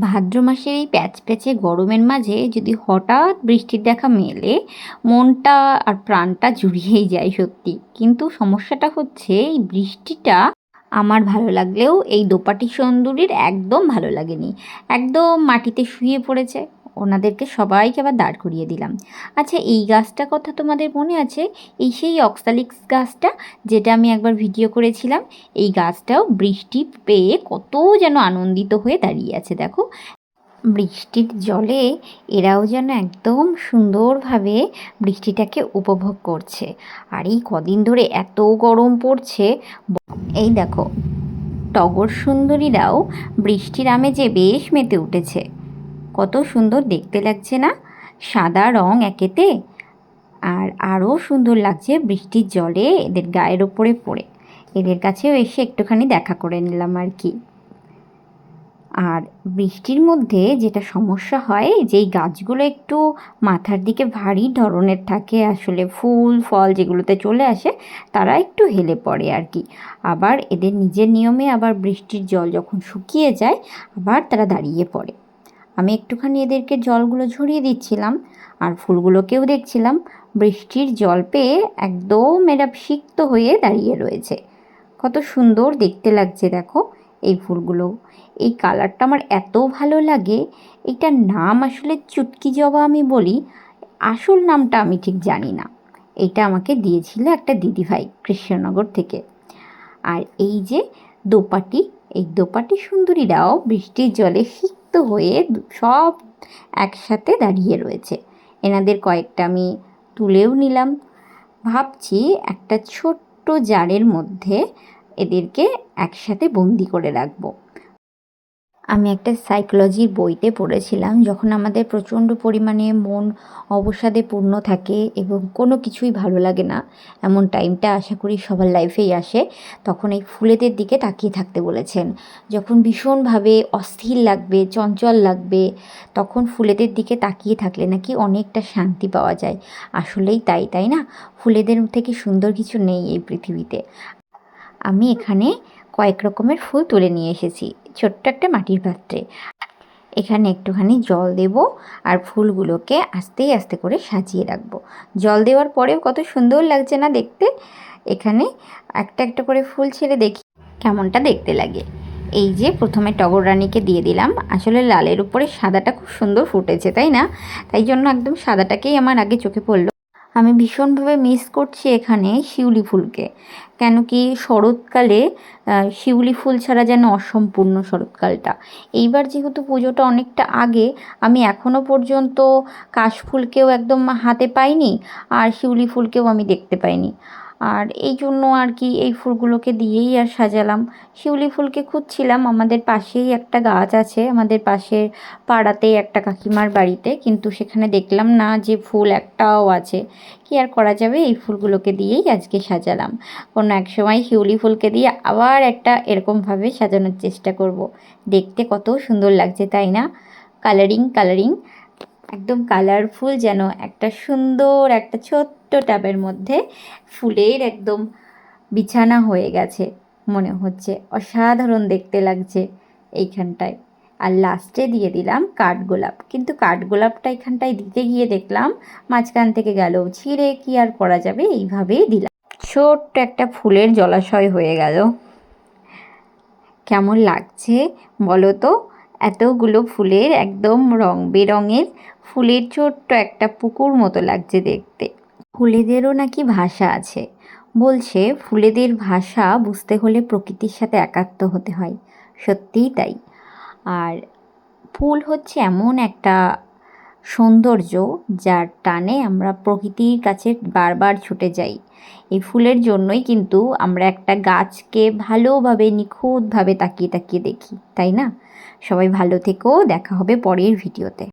ভাদ্র মাসের এই প্যাচ প্যাচে গরমের মাঝে যদি হঠাৎ বৃষ্টির দেখা মেলে, মনটা আর প্রাণটা জুড়িয়েই যায় সত্যি। কিন্তু সমস্যাটা হচ্ছে এই বৃষ্টিটা আমার ভালো লাগলেও এই দোপাটি সুন্দরীর একদম ভালো লাগেনি। একদম মাটিতে শুয়ে পড়েছে। ওনাদেরকে সবাইকে আবার দাঁড় করিয়ে দিলাম। আচ্ছা এই গাছটা কথা তোমাদের মনে আছে? এই সেই অক্সালিক্স গাছটা যেটা আমি একবার ভিডিও করেছিলাম, এই গাছটাও বৃষ্টি পেয়ে কত যেন আনন্দিত হয়ে দাঁড়িয়ে আছে, দেখো। বৃষ্টির জলে এরাও যেন একদম সুন্দরভাবে বৃষ্টিটাকে উপভোগ করছে। আর এই কদিন ধরে এত গরম পড়ছে এই দেখো, টগর সুন্দরীরাও বৃষ্টির আমেজে বেশ মেতে উঠেছে। কত সুন্দর দেখতে লাগছে না? সাদা রং একেতে, আর আরও সুন্দর লাগছে বৃষ্টির জলে এদের গায়ের ওপরে পড়ে। এদের কাছেও এসে একটুখানি দেখা করে নিলাম আর কি। আর বৃষ্টির মধ্যে যেটা সমস্যা হয়, যেই গাছগুলো একটু মাথার দিকে ভারী ধরনের থাকে, আসলে ফুল, ফল যেগুলোতে চলে আসে, তারা একটু হেলে পড়ে আর কি। আবার এদের নিজের নিয়মে আবার বৃষ্টির জল যখন শুকিয়ে যায়, আবার তারা দাঁড়িয়ে পড়ে। আমি একটুখানি এদেরকে জলগুলো ঝরিয়ে দিচ্ছিলাম আর ফুলগুলোকেও দেখছিলাম। বৃষ্টির জল পেয়ে একদম এরা সিক্ত হয়ে দাঁড়িয়ে রয়েছে। কত সুন্দর দেখতে লাগছে দেখো এই ফুলগুলো। এই কালারটা আমার এত ভালো লাগে। এটার নাম আসলে চুটকি জবা আমি বলি। আসল নামটা আমি ঠিক জানি না। এটা আমাকে দিয়েছিল একটা দিদিভাই কৃষ্ণনগর থেকে। আর এই যে দোপাটি, এই দোপাটি সুন্দরীরাও বৃষ্টির জলে সিক্ত হয়ে সব একসাথে দাঁড়িয়ে রয়েছে। এনাদের কয়েকটা আমি তুলেও নিলাম। ভাবছি একটা ছোট্ট জারের মধ্যে এদেরকে একসাথে বন্দি করে রাখব। আমি একটা সাইকোলজির বইতে পড়েছিলাম যখন আমাদের প্রচণ্ড পরিমাণে মন অবসাদে পূর্ণ থাকে এবং কোনো কিছুই ভালো লাগে না, এমন টাইমটা আশা করি সবার লাইফেই আসে, তখন এই ফুলেদের দিকে তাকিয়ে থাকতে বলেছেন। যখন ভীষণভাবে অস্থির লাগবে, চঞ্চল লাগবে, তখন ফুলেদের দিকে তাকিয়ে থাকলে নাকি অনেকটা শান্তি পাওয়া যায়। আসলেই তাই তাই না? ফুলেদের থেকে সুন্দর কিছু নেই এই পৃথিবীতে। আমি এখানে কয়েক রকমের ফুল তুলে নিয়ে এসেছি। ছোট্ট একটা মাটির পাত্রে। এখানে একটুখানি জল দেব আর ফুলগুলোকে আস্তে আস্তে করে সাজিয়ে রাখব। জল দেওয়ার পরেও কত সুন্দর লাগছে না দেখতে? এখানে একটা একটা করে ফুল ছেড়ে দেখি কেমনটা দেখতে লাগে। এই যে প্রথমে টগর রানীকে দিয়ে দিলাম। আসলে লালের উপরে সাদাটা খুব সুন্দর ফুটেছে, তাই না? তাই জন্য একদম সাদাটাকেই আমার আগে চোখে পড়ল। আমি ভীষণভাবে মিস করছি এখানে শিউলি ফুলকে। কেন কি শরৎকালে শিউলি ফুল ছাড়া যেন অসম্পূর্ণ শরৎকালটা। এইবার যেহেতু পুজোটা অনেকটা আগে, আমি এখনও পর্যন্ত কাশফুলকেও একদম হাতে পাইনি আর শিউলি ফুলকেও আমি দেখতে পাইনি। আর এই জন্য আর কি এই ফুলগুলোকে দিয়েই আর সাজালাম। শিউলি ফুলকে খুঁজছিলাম, আমাদের পাশেই একটা গাছ আছে, আমাদের পাশের পাড়াতেই একটা কাকিমার বাড়িতে, কিন্তু সেখানে দেখলাম না যে ফুল একটাও আছে। কি আর করা যাবে? এই ফুলগুলোকে দিয়েই আজকে সাজালাম। কোনো এক সময় শিউলি ফুলকে দিয়ে আবার একটা এরকমভাবে সাজানোর চেষ্টা করব। দেখতে কত সুন্দর লাগছে, তাই না? Colouring colouring. একদম কালারফুল যেন একটা সুন্দর, একটা ছোট্ট ট্যাবের মধ্যে ফুলের একদম বিছানা হয়ে গেছে, মনে হচ্ছে। অসাধারণ দেখতে লাগছে এইখানটায়। আর লাস্টে দিয়ে দিলাম কাঠগোলাপ কিন্তু কাঠগোলাপটা এখানটায় দিতে গিয়ে দেখলাম মাঝখান থেকে গেল। ছিঁড়ে কি আর করা যাবে? এইভাবেই দিলাম। ছোট্ট একটা ফুলের জলাশয় হয়ে গেল। কেমন লাগছে বলো তো? এতগুলো ফুলের একদম রং বেরঙের ফুলের ছোট্ট একটা পুকুর মতো লাগছে দেখতে। ফুলেদেরও নাকি ভাষা আছে। বলছে, ফুলেদের ভাষা বুঝতে হলে প্রকৃতির সাথে একাত্ম হতে হয়। সত্যিই তাই। আর ফুল হচ্ছে এমন একটা সৌন্দর্য যার টানে আমরা প্রকৃতির কাছে বারবার ছুটে যাই। এই ফুলের জন্যই কিন্তু আমরা একটা গাছকে ভালোভাবে, নিখুঁতভাবে তাকিয়ে তাকিয়ে দেখি, তাই না? সবাই ভালো থেকো, দেখা হবে পরের ভিডিওতে।